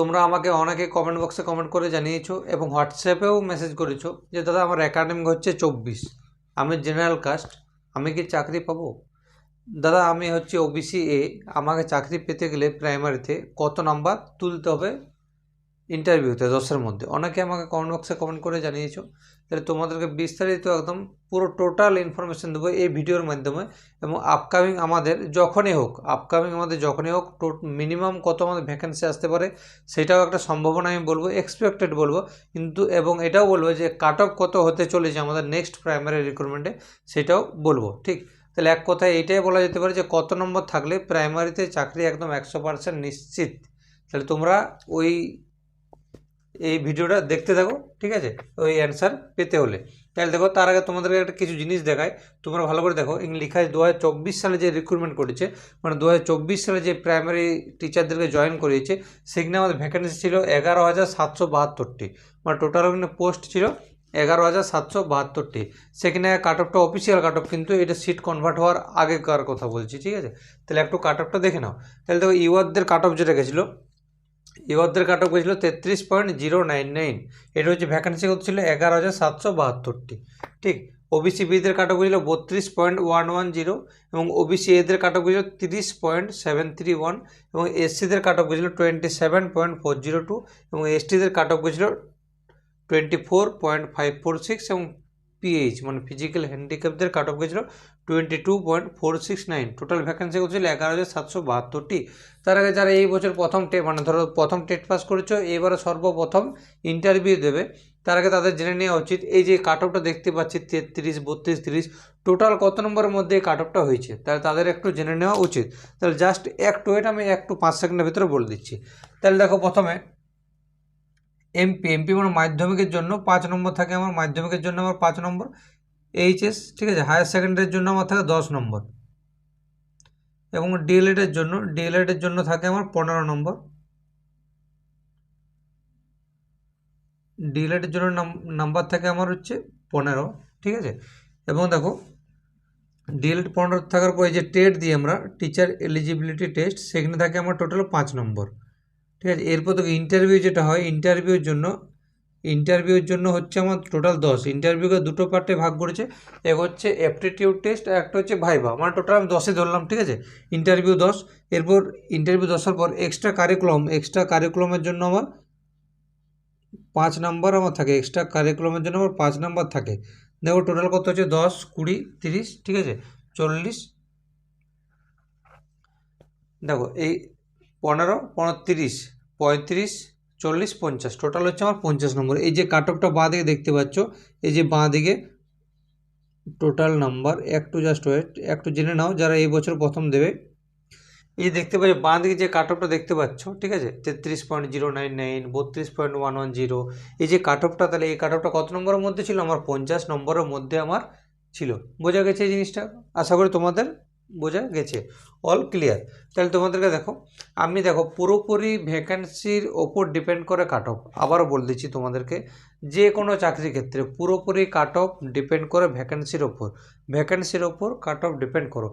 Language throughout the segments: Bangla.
তোমরা আমাকে অনেকে কমেন্ট বক্সে কমেন্ট করে জানিয়েছো এবং হোয়াটসঅ্যাপেও মেসেজ করেছ যে, দাদা, আমার অ্যাকাডেমি হচ্ছে চব্বিশ। আমি জেনারেল কাস্ট আমি কি চাকরি পাবো? দাদা, আমি হচ্ছে ওবিসি এ আমাকে চাকরি পেতে গেলে প্রাইমারিতে কত নাম্বার তুলতে হবে? ইন্টারভিউতে দশের মধ্যে। অনেকে আমাকে কমেন্ট বক্সে কমেন্ট করে জানিয়েছো। তাহলে তোমাদেরকে বিস্তারিত একদম পুরো টোটাল ইনফরমেশন দেবো এই ভিডিওর মাধ্যমে। এবং আপকামিং আমাদের যখনই হোক আপকামিং আমাদের যখনই হোক মিনিমাম কত আমাদের ভ্যাকেন্সি আসতে পারে, সেটাও একটা সম্ভাবনা আমি বলব এক্সপেক্টেড বলব। কিন্তু, এবং এটাও বলব যে কাট অফ কত হতে চলেছে আমাদের নেক্সট প্রাইমারি রিক্রুটমেন্টে সেটাও বলব, ঠিক? তাহলে এক কথায় এটাই বলা যেতে পারে যে কত নম্বর থাকলে প্রাইমারিতে চাকরি একদম একশো পার্সেন্ট নিশ্চিত। তাহলে তোমরা ওই এই ভিডিওটা দেখতে থাকো, ঠিক আছে? ওই অ্যান্সার পেতে হলে। তাহলে দেখো, তার আগে তোমাদেরকে একটা কিছু জিনিস দেখায় তোমরা ভালো করে দেখো, ইং লেখা আছে দু সালে যে রিক্রুটমেন্ট করেছে মানে দু হাজার চব্বিশ সালে যে প্রাইমারি টিচারদেরকে জয়েন করিয়েছে সেখানে আমাদের ভ্যাকেন্সি ছিল এগারো হাজার সাতশো বাহাত্তরটি। মানে টোটাল ওখানে পোস্ট ছিল এগারো হাজার সাতশো বাহাত্তরটি। সেখানে কাট অফটা অফিসিয়াল কাট অফ কিন্তু এটা সিট কনভার্ট হওয়ার আগেকার কথা বলছি, ঠিক আছে? তাহলে একটু কাট অফটা দেখে নাও। তাহলে দেখো ইউয়ারদের কাট অফ যেটা গেছিল ইউয়ারদের কাট অফ গেছিল তেত্রিশ পয়েন্ট জিরো নাইন নাইন। এটা হচ্ছে ভ্যাকেন্সি কত ছিল? এগারো হাজার সাতশো বাহাত্তরটি। ঠিক ওবিসি বিদের কাট অফ বত্রিশ পয়েন্ট ওয়ান ওয়ান জিরো এবং ওবিসি এদের কাট অফ গেছিল তিরিশ পয়েন্ট সেভেন থ্রি ওয়ান এবং এসসিদের কাট অফ গেছিল twenty seven point four zero two এবং এসটিদের কাট অফ গেছিল twenty four point five four six এবং পিএইচ মানে ফিজিক্যাল হ্যান্ডিক্যাপদের কাট অফ গেছিল twenty two point four six nine. Total vacancy হচ্ছিল এগারো হাজার সাতশো বাহাত্তরটি। তার আগে যারা এই বছর প্রথম টে মানে ধরো প্রথম টেট পাস করেছ এবারে সর্বপ্রথম ইন্টারভিউ দেবে। তার আগে তাদের জেনে নেওয়া উচিত, এই যে কাট অফটা দেখতে পাচ্ছি, তেত্রিশ, বত্রিশ, তিরিশ টোটাল কত নম্বরের মধ্যে এই কাট অফটা হয়েছে? তাহলে তাদের একটু জেনে নেওয়া উচিত। তাহলে জাস্ট একটু এটা আমি একটু পাঁচ সেকেন্ডের ভিতরে বলে দিচ্ছি। তাহলে দেখো প্রথমে এমপি এমপি মানে মাধ্যমিকের জন্য পাঁচ নম্বর থাকে আমার, মাধ্যমিকের জন্য আমার পাঁচ নম্বর। এইচএস ঠিক আছে হায়ার সেকেন্ডারির জন্য আমার থাকে দশ নম্বর। এবং ডিএলএডের জন্য ডিএলএডের জন্য থাকে আমার পনেরো নম্বর। ডিএলএডের জন্য নাম্বার থাকে আমার হচ্ছে পনেরো, ঠিক আছে? এবং দেখো ডিএলএড পনেরো থাকার পরে যে টেট দিই আমরা টিচার এলিজিবিলিটি টেস্ট সেখানে থাকে আমার টোটাল পাঁচ নম্বর। ঠিক আছে, এরপর তো ইন্টারভিউ যেটা হয় ইন্টারভিউর জন্য ইন্টারভিউর জন্য হচ্ছে আমার টোটাল দশ। ইন্টারভিউকে দুটো পার্টে ভাগ করেছে। এক হচ্ছে অ্যাপটিটিউড টেস্ট আর একটা হচ্ছে ভাইভা মানে টোটাল আমি দশে ধরলাম, ঠিক আছে? ইন্টারভিউ দশ, এরপর ইন্টারভিউ দশের পর এক্সট্রা কারিকুলাম এক্সট্রা কারিকুলামের জন্য আমার পাঁচ নাম্বার আমার থাকে। এক্সট্রা কারিকুলামের জন্য আমার পাঁচ নাম্বার থাকে। দেখো টোটাল কত হচ্ছে? দশ, কুড়ি, তিরিশ, ঠিক আছে? চল্লিশ। দেখো এই পনেরো পনেরো তিরিশ পঁয়ত্রিশ চল্লিশ পঞ্চাশ টোটাল হচ্ছে আমার পঞ্চাশ নম্বর। এই যে কাট অফটা বাঁ দিকে দেখতে পাচ্ছ, এই যে বাঁ দিকে টোটাল নাম্বার একটু জাস্ট ওয়েট একটু জেনে নাও যারা এই বছর প্রথম দেবে। এই দেখতে পাচ্ছ বাঁ দিকে যে কাট অফটা দেখতে পাচ্ছ, ঠিক আছে? তেত্রিশ পয়েন্ট জিরো নাইন নাইন, বত্রিশ পয়েন্ট ওয়ান ওয়ান জিরো। এই যে কাট অফটা তাহলে এই কাট অফটা কত নম্বরের মধ্যে ছিল? আমার পঞ্চাশ নম্বরের মধ্যে আমার ছিল। বোঝা গেছে এই জিনিসটা? আশা করি তোমাদের বোঝা গেছে? অল ক্লিয়ার তাহলে তোমাদেরকে দেখো, আমি দেখো পুরোপুরি ভ্যাকেন্সির ওপর ডিপেন্ড করে কাট অফ আবারও বলে দিচ্ছি তোমাদেরকে, যে কোনো চাকরির ক্ষেত্রে পুরোপুরি কাট অফ ডিপেন্ড করে ভ্যাকেন্সির ওপর। ভ্যাকেন্সির ওপর কাট অফ ডিপেন্ড করো,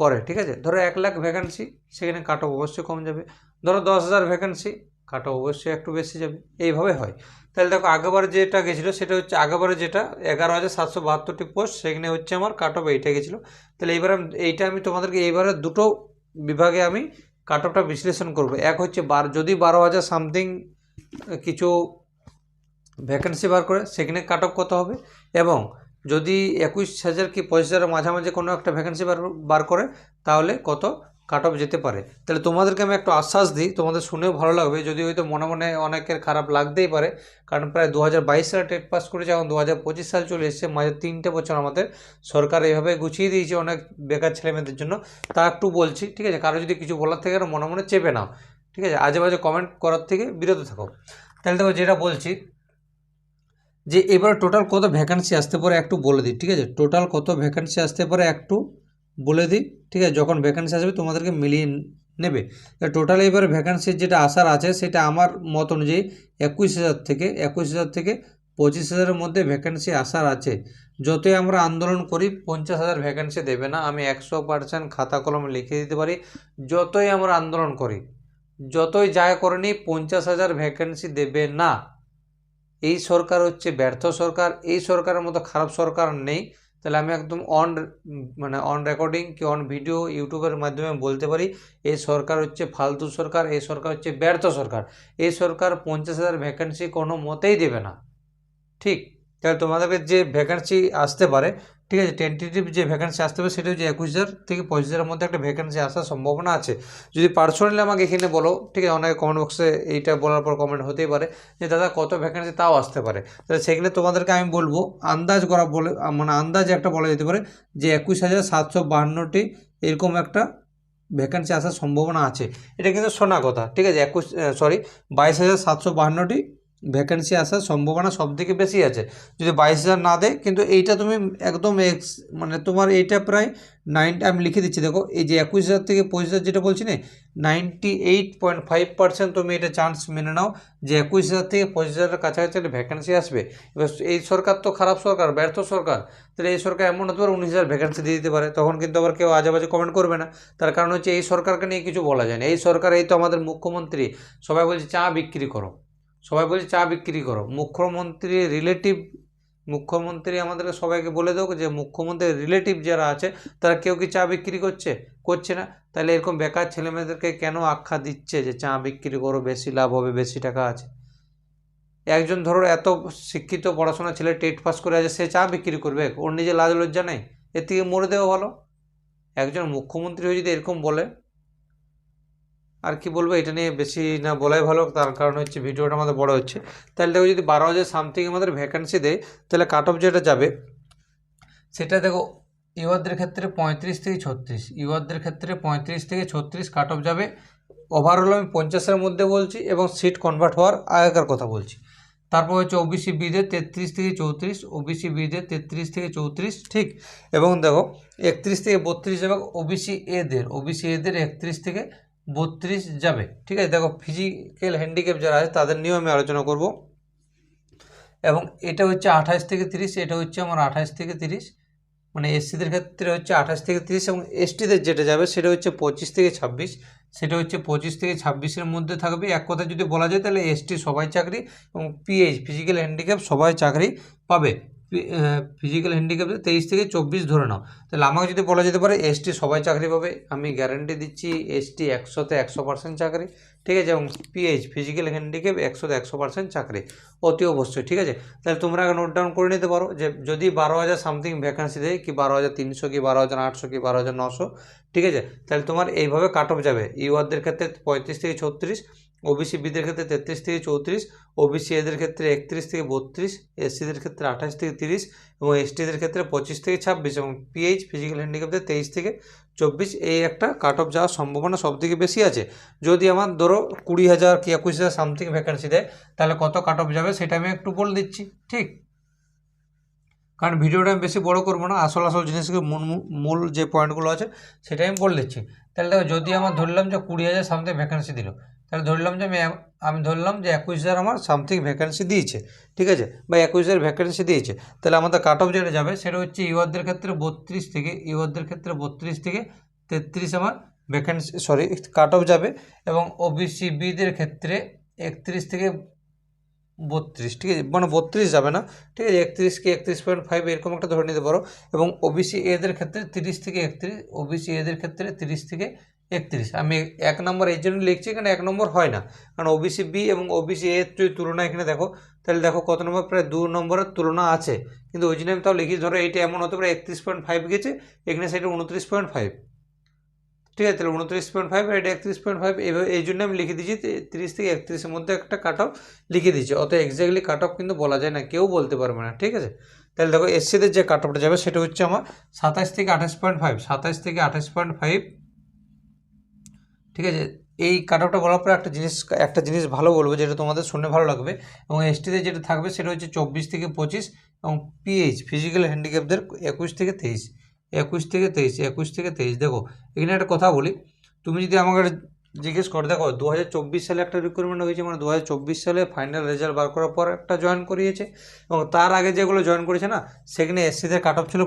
করে, ঠিক আছে? ধরো এক লাখ ভ্যাকেন্সি সেখানে কাট অফ অবশ্যই কম যাবে। ধরো দশ হাজার ভ্যাকেন্সি কাট অবশ্যই একটু বেশি যাবে। এইভাবে হয়। তাহলে দেখো আগেবার যেটা গেছিল সেটা হচ্ছে আগেবারে যেটা এগারো হাজার সাতশো বাহাত্তরটি পোস্ট সেখানে হচ্ছে আমার কাট অফ এইটা গেছিল। তাহলে এইবার এইটা আমি তোমাদেরকে এইবারে দুটো বিভাগে আমি কাট অফটা বিশ্লেষণ করব। এক হচ্ছে বার, যদি বারো হাজার সামথিং কিছু ভ্যাকেন্সি বার করে, সেখানে কাট অফ কত হবে? এবং যদি একুশ হাজার কি পঁচিশ হাজারের মাঝামাঝি কোনো একটা ভ্যাকেন্সি বার বার করে, তাহলে কত? কাট অফ যেতে পারে। তাহলে তোমাদেরকে আমি একটু আশ্বাস দিই, তোমাদের শুনেও ভালো লাগবে। যদি হয়তো মনে মনে অনেকের খারাপ লাগতেই পারে, কারণ প্রায় দু হাজার বাইশ সালে টেট পাস করেছে, এখন দু হাজার পঁচিশ সাল চলে এসেছে। মাঝে তিনটে বছর আমাদের সরকার এইভাবে গুছিয়ে দিয়েছে অনেক বেকার ছেলেমেয়েদের জন্য। তা একটু বলছি, ঠিক আছে? কারও যদি কিছু বলার থেকে মনে মনে চেপে নাও, ঠিক আছে? আজে বাজে কমেন্ট করার থেকে বিরত থাকো। তাহলে দেখো যেটা বলছি, যে এবার টোটাল কত ভ্যাকান্সি আসতে পারে একটু বলে দিই, ঠিক আছে? টোটাল কত ভ্যাকান্সি আসতে পারে একটু বলে দিই, ঠিক আছে? যখন ভ্যাকান্সি আসবে, তোমাদেরকে মিলিয়ে নেবে। টোটাল এবারে ভ্যাকান্সির যেটা আসার আছে, সেটা আমার মত অনুযায়ী একুশ হাজার থেকে, একুশ হাজার থেকে পঁচিশ হাজারের মধ্যে ভ্যাকান্সি আসার আছে। যতই আমরা আন্দোলন করি, পঞ্চাশ হাজার ভ্যাকান্সি দেবে না। আমি একশো পার্সেন্ট খাতা কলমে লিখে দিতে পারি। যতই আমরা আন্দোলন করি, যতই যায় করেনি পঞ্চাশ হাজার ভ্যাকেন্সি দেবে না। এই সরকার হচ্ছে ব্যর্থ সরকার। এই সরকারের মতো খারাপ সরকার নেই। তাহলে আমি একদম অন মানে অন রেকর্ডিং কি অন ভিডিও ইউটিউবের মাধ্যমে বলতে পারি এই সরকার হচ্ছে ফালতু সরকার এই সরকার হচ্ছে ব্যর্থ সরকার। এই সরকার পঞ্চাশ হাজার ভ্যাকেন্সি কোনো মতেই দেবে না। ঠিক? তাহলে তোমাদেরকে যে ভ্যাকেন্সি আসতে পারে, ঠিক আছে টেন্টেটিভ যে ভ্যাকেন্সি আসতে পারে সেটা হচ্ছে একুশ হাজার থেকে পঁচিশ হাজারের মধ্যে একটা ভ্যাকেন্সি আসার সম্ভাবনা আছে। যদি পার্সোনালি আমাকে এখানে বলো, ঠিক আছে, অনেকে কমেন্ট বক্সে এইটা বলার পর কমেন্ট হতেই পারে যে, দাদা, কত ভ্যাকেন্সি তাও আসতে পারে? তাহলে সেখানে তোমাদেরকে আমি বলব, আন্দাজ করা বলে মানে আন্দাজ একটা বলা যেতে পারে যে একুশ হাজার সাতশো বাহান্নটি এরকম একটা ভ্যাকেন্সি আসার সম্ভাবনা আছে। এটা কিন্তু শোনা কথা, ঠিক আছে, একুশ সরি বাইশ হাজার সাতশো বাহান্নটি ভ্যাকেন্সি আসার সম্ভাবনা সব থেকে বেশি আছে। যদি বাইশ হাজার না দেয়, কিন্তু এইটা তুমি একদম এক্স মানে তোমার এইটা প্রায় নাইনটি আমি লিখে দিচ্ছি, দেখো, এই যে একুশ হাজার থেকে পঁচিশ হাজার যেটা বলছি না ninety eight point five percent তুমি এটা চান্স মেনে নাও যে একুশ হাজার থেকে পঁচিশ হাজারের কাছাকাছি একটা ভ্যাকেন্সি আসবে। এবার এই সরকার তো খারাপ সরকার, ব্যর্থ সরকার, তাহলে এই সরকার এমন হতে পারে উনিশ হাজার ভ্যাকেন্সি দিয়ে দিতে পারে, তখন কিন্তু আবার কেউ আজেবাজে কমেন্ট করবে না। তার কারণ হচ্ছে এই সরকারকে নিয়ে কিছু বলা যায় না। এই সরকার, এই তো আমাদের মুখ্যমন্ত্রী, সবাই বলছে চা বিক্রি করো। সবাই বলছে চা বিক্রি করো। মুখ্যমন্ত্রী রিলেটিভ মুখ্যমন্ত্রী আমাদেরকে সবাইকে বলে দেবো যে মুখ্যমন্ত্রীর রিলেটিভ যারা আছে, তারা কেউ কি চা বিক্রি করছে? করছে না। তাহলে এরকম বেকার ছেলেমেয়েদেরকে কেন আখ্যা দিচ্ছে যে চা বিক্রি করো, বেশি লাভ হবে, বেশি টাকা আছে? একজন ধরো এত শিক্ষিত পড়াশোনা ছেলে টেট পাস করে আছে, সে চা বিক্রি করবে? ওর নিজে লাজ লজ্জা নেই? এর থেকে মরে দেওয়া ভালো। একজন মুখ্যমন্ত্রী হয়ে যদি এরকম বলে আর কি বলব, এটা নিয়ে বেশি না বলাই ভালো, তার কারণ হচ্ছে ভিডিওটা আমাদের বড় হচ্ছে। তাহলে দেখো, যদি বারো হাজার সামথিং আমাদের ভ্যাকেন্সি দেয়, তাহলে কাট অফ যেটা যাবে, সেটা দেখো ইউয়ারদের ক্ষেত্রে পঁয়ত্রিশ থেকে ছত্রিশ ইউয়ারদের ক্ষেত্রে পঁয়ত্রিশ থেকে ছত্রিশ কাট অফ যাবে। ওভারঅল আমি পঞ্চাশের মধ্যে বলছি এবং সিট কনভার্ট হওয়ার আগেকার কথা বলছি। তারপর হচ্ছে ওবিসি বিদের তেত্রিশ থেকে চৌত্রিশ ওবিসি বিদের তেত্রিশ থেকে চৌত্রিশ, ঠিক? এবং দেখো, একত্রিশ থেকে বত্রিশ এবং ওবিসি এদের ওবিসি এদের একত্রিশ থেকে বত্রিশ যাবে। ঠিক আছে? দেখো ফিজিক্যাল হ্যান্ডিক্যাপ যারা আছে, তাদের নিয়েও আমি আলোচনা করব। এবং এটা হচ্ছে আঠাশ থেকে তিরিশ, এটা হচ্ছে আমার আঠাশ থেকে তিরিশ। মানে এসসিদের ক্ষেত্রে হচ্ছে আঠাশ থেকে তিরিশ এবং এসটিদের যেটা যাবে, সেটা হচ্ছে পঁচিশ থেকে ছাব্বিশ। সেটা হচ্ছে পঁচিশ থেকে ছাব্বিশের মধ্যে থাকবে। এক কথা যদি বলা যায়, তাহলে এসটি সবাই চাকরি এবং পিএইচ ফিজিক্যাল হ্যান্ডিক্যাপ সবাই চাকরি পাবে। ফিজিক্যাল হ্যান্ডিক্যাপ তেইশ থেকে চব্বিশ ধরে নাও। তাহলে আমাকে যদি বলা যেতে পারে এসটি সবাই চাকরি পাবে। আমি গ্যারান্টি দিচ্ছি এসটি একশোতে একশো পার্সেন্ট চাকরি, ঠিক আছে? এবং পিএইচ ফিজিক্যাল হ্যান্ডিক্যাপ একশোতে একশো পার্সেন্ট চাকরি। অতি অবশ্যই, ঠিক আছে? তাহলে তোমরা নোট ডাউন করে নিতে পারো যে যদি বারো হাজার সামথিং ভ্যাকান্সি দেয়, কি বারো হাজার তিনশো, কি বারো হাজার আটশো, কি বারো হাজার নশো, ঠিক আছে? তাহলে তোমার এইভাবে কাট অফ যাবে। ইউআরদের ক্ষেত্রে পঁয়ত্রিশ থেকে ছত্রিশ ওবিসি বিদের ক্ষেত্রে তেত্রিশ থেকে চৌত্রিশ ওবিসি এদের ক্ষেত্রে একত্রিশ থেকে বত্রিশ এসসিদের ক্ষেত্রে আঠাশ থেকে তিরিশ এবং এসটিদের ক্ষেত্রে পঁচিশ থেকে ছাব্বিশ এবং পিএইচ ফিজিক্যাল হ্যান্ডিক্যাপদের তেইশ থেকে চব্বিশ এই একটা কাট অফ যাওয়ার সম্ভাবনা সব থেকে বেশি আছে। যদি আমার ধরো কুড়ি হাজার কি একুশ হাজার সামথিং ভ্যাকেন্সি দেয়, তাহলে কত কাট অফ যাবে সেটা আমি একটু বলে দিচ্ছি, ঠিক? কারণ ভিডিওটা আমি বেশি বড় করব না, আসল আসল জিনিসগুলো মূল মূল যে পয়েন্টগুলো আছে সেটা আমি বলে দিচ্ছি। তাহলে দেখো যদি আমার ধরলাম যে কুড়ি হাজার সামথিং ভ্যাকেন্সি দিল তাহলে ধরলাম যে আমি আমি ধরলাম যে একুশ হাজার আমার সামথিং ভ্যাকেন্সি দিয়েছে, ঠিক আছে? বা একুশ হাজার ভ্যাকেন্সি দিয়েছে। তাহলে আমাদের কাট অফ যেটা যাবে সেটা হচ্ছে ইউয়ারদের ক্ষেত্রে বত্রিশ থেকে ইউয়ারদের ক্ষেত্রে বত্রিশ থেকে তেত্রিশ আমার ভ্যাকেন্সি সরি কাট অফ যাবে এবং ওবিসি বিদের ক্ষেত্রে একত্রিশ থেকে বত্রিশ, ঠিক আছে? মানে বত্রিশ যাবে না, ঠিক আছে? একত্রিশ কি একত্রিশ পয়েন্ট ফাইভ এরকম একটা ধরে নিতে পারো এবং ওবিসি এদের ক্ষেত্রে তিরিশ থেকে একত্রিশ ওবিসি এদের ক্ষেত্রে তিরিশ থেকে একত্রিশ। আমি এক নম্বর এই জন্য লিখছি এখানে এক নম্বর হয় না। কারণ ওবিসি বি এবং ওবিসি এর যদি তুলনা এখানে দেখো, তাহলে দেখো কত নম্বর? প্রায় দু নম্বরের তুলনা আছে। কিন্তু ওই জন্য আমি তাও লিখি, ধরো এইটা এমন হতে পারে একত্রিশ পয়েন্ট ফাইভ গেছে, এখানে সেটা উনত্রিশ পয়েন্ট ফাইভ ঠিক আছে, তাহলে উনত্রিশ পয়েন্ট ফাইভ এটা একত্রিশ পয়েন্ট ফাইভ এইভাবে এই জন্য আমি লিখে দিয়েছি তিরিশ থেকে একত্রিশের মধ্যে একটা কাট অফ লিখে দিয়েছি। অত এক্স্যাক্টলি কাট অফ কিন্তু বলা যায় না, কেউ বলতে পারবে না, ঠিক আছে? তাহলে দেখো এসসিদের যে কাট অফটা যাবে, সেটা হচ্ছে আমার সাতাশ থেকে আঠাশ পয়েন্ট ফাইভ সাতাশ থেকে আঠাশ পয়েন্ট ফাইভ ঠিক আছে? এই কাট অফটা বলার পরে একটা জিনিস একটা জিনিস ভালো বলব যেটা তোমাদের শুনে ভালো লাগবে। এবং এসটিতে যেটা থাকবে সেটা হচ্ছে চব্বিশ থেকে পঁচিশ এবং পিএইচ ফিজিক্যাল হ্যান্ডিক্যাপদের একুশ থেকে তেইশ। একুশ থেকে তেইশ, একুশ থেকে তেইশ। দেখো, এখানে একটা কথা বলি। তুমি যদি আমাকে জিজ্ঞেস করো, দেখো দু হাজার চব্বিশ সালে একটা রিক্রুটমেন্ট হয়েছে মানে দু হাজার চব্বিশ সালে ফাইনাল রেজাল্ট বার করার পর একটা জয়েন করিয়েছে। এবং তার আগে যেগুলো জয়েন করেছে না, সেখানে এসসিদের কাট অফ ছিল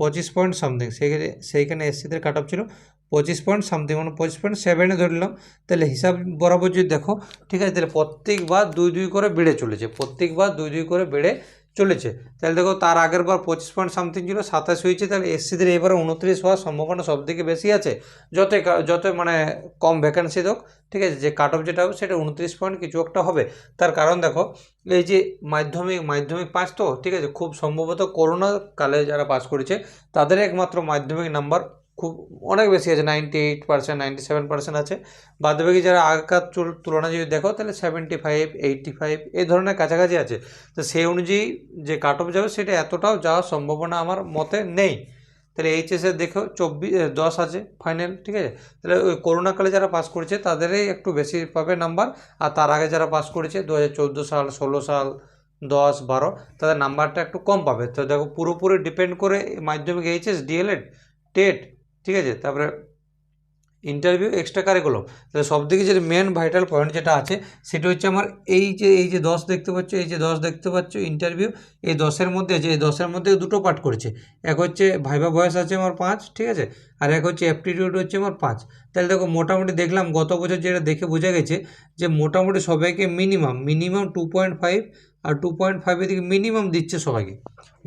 পঁচিশ পয়েন্ট সামথিং সেখানে, সেইখানে এসসিদের কাট অফ ছিল পঁচিশ পয়েন্ট সামথিং মানে পঁচিশ পয়েন্ট সেভেনে ধরলাম। তাহলে হিসাব বরাবর যদি দেখো, ঠিক আছে, তাহলে প্রত্যেকবার দুই দুই করে বেড়ে চলেছে, প্রত্যেকবার দুই দুই করে বেড়ে চলেছে। তাহলে দেখো, তার আগের বার পঁচিশ পয়েন্ট সামথিং ছিল, সাতাশ হয়েছে, তাহলে এসসিদের এবারে উনত্রিশ হওয়ার সম্ভাবনা সব থেকে বেশি আছে। যতই কা- যতই মানে কম ভ্যাকেন্সি হোক, ঠিক আছে, যে কাট অফ যেটা হবে, সেটা উনত্রিশ পয়েন্ট কিছু একটা হবে। তার কারণ দেখো, এই যে মাধ্যমিক মাধ্যমিক পাস তো, ঠিক আছে, খুব সম্ভবত করোনা কালে যারা পাস করেছে, তাদের একমাত্র মাধ্যমিক নাম্বার খুব অনেক বেশি আছে ninety eight percent ninety seven percent আছে। বাদবাকি যারা আগেকার তুল- তুলনায় যদি দেখো, তাহলে সেভেন্টি ফাইভ এইটটি ফাইভ এই ধরনের কাছাকাছি আছে। তো সেই অনুযায়ী যে কাট অফ যাবে, সেটা এতটাও যাওয়ার সম্ভাবনা আমার মতে নেই। তাহলে এইচএসে দেখো চব্বিশ দশ আছে ফাইনাল ঠিক আছে? তাহলে ওই করোনাকালে যারা পাস করেছে, তাদেরই একটু বেশি পাবে নাম্বার আর তার আগে যারা পাস করেছে দু হাজার চোদ্দ সাল, ষোলো সাল, দশ, বারো, তাদের নাম্বারটা একটু কম পাবে। তো দেখো, পুরোপুরি ডিপেন্ড করে মাধ্যমিক এইচএস ডিএলএড টেট ঠিক আছে? তারপরে ইন্টারভিউ এক্সট্রা কারিকুলাম তাহলে সব থেকে যে মেন ভাইটাল পয়েন্ট যেটা আছে, সেটা হচ্ছে আমার এই যে এই যে দশ দেখতে পাচ্ছ, এই যে দশ দেখতে পাচ্ছ ইন্টারভিউ এই দশের মধ্যে আছে এই দশের মধ্যে দুটো পার্ট করেছে। এক হচ্ছে ভাইবা বয়স আছে আমার পাঁচ, ঠিক আছে? আর এক হচ্ছে অ্যাপটিটিউড হচ্ছে আমার পাঁচ। তাহলে দেখো, মোটামুটি দেখলাম গত বছর যেটা দেখে বোঝা গেছে যে, মোটামুটি সবাইকে minimum minimum two point five আর টু পয়েন্ট ফাইভের দিকে মিনিমাম দিচ্ছে সবাইকে।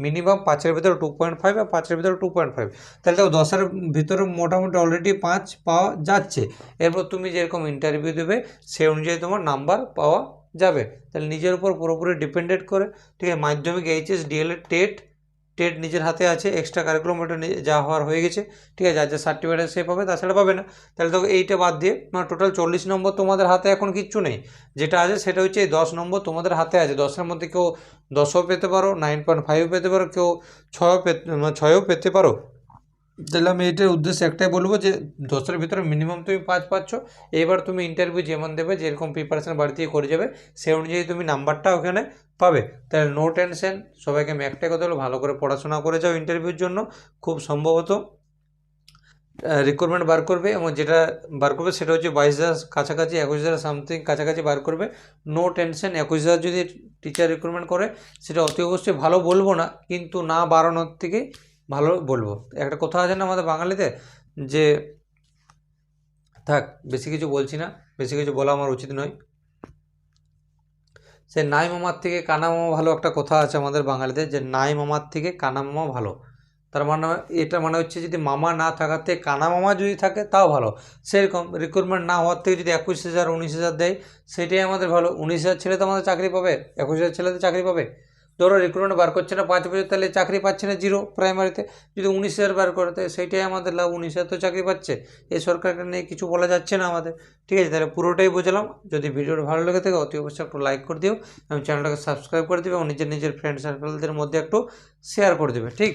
মিনিমাম পাঁচের ভিতরে টু পয়েন্ট ফাইভ আর পাঁচের ভিতরে টু পয়েন্ট ফাইভ তাহলে দেখো দশের ভিতরে মোটামুটি অলরেডি পাঁচ পাওয়া যাচ্ছে। এরপর তুমি যেরকম ইন্টারভিউ দেবে, সে অনুযায়ী তোমার নাম্বার পাওয়া যাবে। তাহলে নিজের উপর পুরোপুরি ডিপেন্ডেড করে। ঠিক আছে, মাধ্যমিক এইচএস ডিএলএড টেট টেট নিজের হাতে আছে এক্সট্রা কারিকুলাম ওটা যা হওয়ার হয়ে গেছে, ঠিক আছে, যার যা সার্টিফিকেট সে পাবে, তাছাড়া পাবে না। তাহলে তো এইটা বাদ দিয়ে মানে টোটাল চল্লিশ নম্বর তোমাদের হাতে এখন কিচ্ছু নেই। যেটা আছে সেটা হচ্ছে এই দশ নম্বর তোমাদের হাতে আছে। দশের মধ্যে কেউ দশও পেতে পারো নাইন পয়েন্ট ফাইভও পেতে পারো, কেউ ছয়ও পেতে মানে ছয়ও পেতে পারো। তাহলে আমি এইটার উদ্দেশ্যে একটাই বলব যে দশের ভিতরে মিনিমাম তুমি পাঁচ পাচ্ছ। এবার তুমি ইন্টারভিউ যেমন দেবে, যেরকম প্রিপারেশন বাড়ি থেকে করে যাবে সেই অনুযায়ী তুমি নাম্বারটা ওখানে পাবে। তাহলে নো টেনশন সবাইকে আমি একটাই কথা হলো ভালো করে পড়াশোনা করে যাও ইন্টারভিউর জন্য। খুব সম্ভবত রিক্রুটমেন্ট বার করবে এবং যেটা বার করবে সেটা হচ্ছে বাইশ হাজার কাছাকাছি, একুশ হাজার সামথিং কাছাকাছি বার করবে। নো টেনশন একুশ হাজার যদি টিচার রিক্রুটমেন্ট করে, সেটা অতি অবশ্যই ভালো বলব না, কিন্তু না বাড়ানোর থেকে ভালো বলব। একটা কথা আছে না আমাদের বাঙালিতে যে, থাক, বেশি কিছু বলছি না, বেশি কিছু বলা আমার উচিত নয়। সে নাই মামার থেকে কানা মামা ভালো একটা কথা আছে আমাদের বাঙালিতে যে, নাই মামার থেকে কানা মামা ভালো। তার মানে এটা মানে হচ্ছে যদি মামা না থাকাতে কানা মামা যদি থাকে তাও ভালো। সেরকম রিক্রুটমেন্ট না হওয়ার থেকে যদি একুশ হাজার, উনিশ হাজার দেয়, সেটাই আমাদের ভালো। উনিশ হাজার ছেলে তো আমাদের চাকরি পাবে, একুশ হাজার ছেলে তো চাকরি পাবে। ধরো রিক্রুটমেন্ট বার করছে না, পাঁচ বছর তাহলে চাকরি পাচ্ছে না জিরো প্রাইমারিতে যদি উনিশ হাজার বার করে, তাহলে সেইটাই আমাদের লাভ, উনিশ হাজার তো চাকরি পাচ্ছে। এই সরকারকে নিয়ে কিছু বলা যাচ্ছে না আমাদের। ঠিক আছে, তাহলে পুরোটাই বোঝালাম। যদি ভিডিওটা ভালো লেগে থাকে, অতি অবশ্যই একটু লাইক করে দিও এবং চ্যানেলটাকে সাবস্ক্রাইব করে দিবে এবং নিজের নিজের ফ্রেন্ড সার্কেলদের মধ্যে একটু শেয়ার করে দেবে। ঠিক?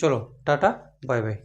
চলো, টাটা বাই বাই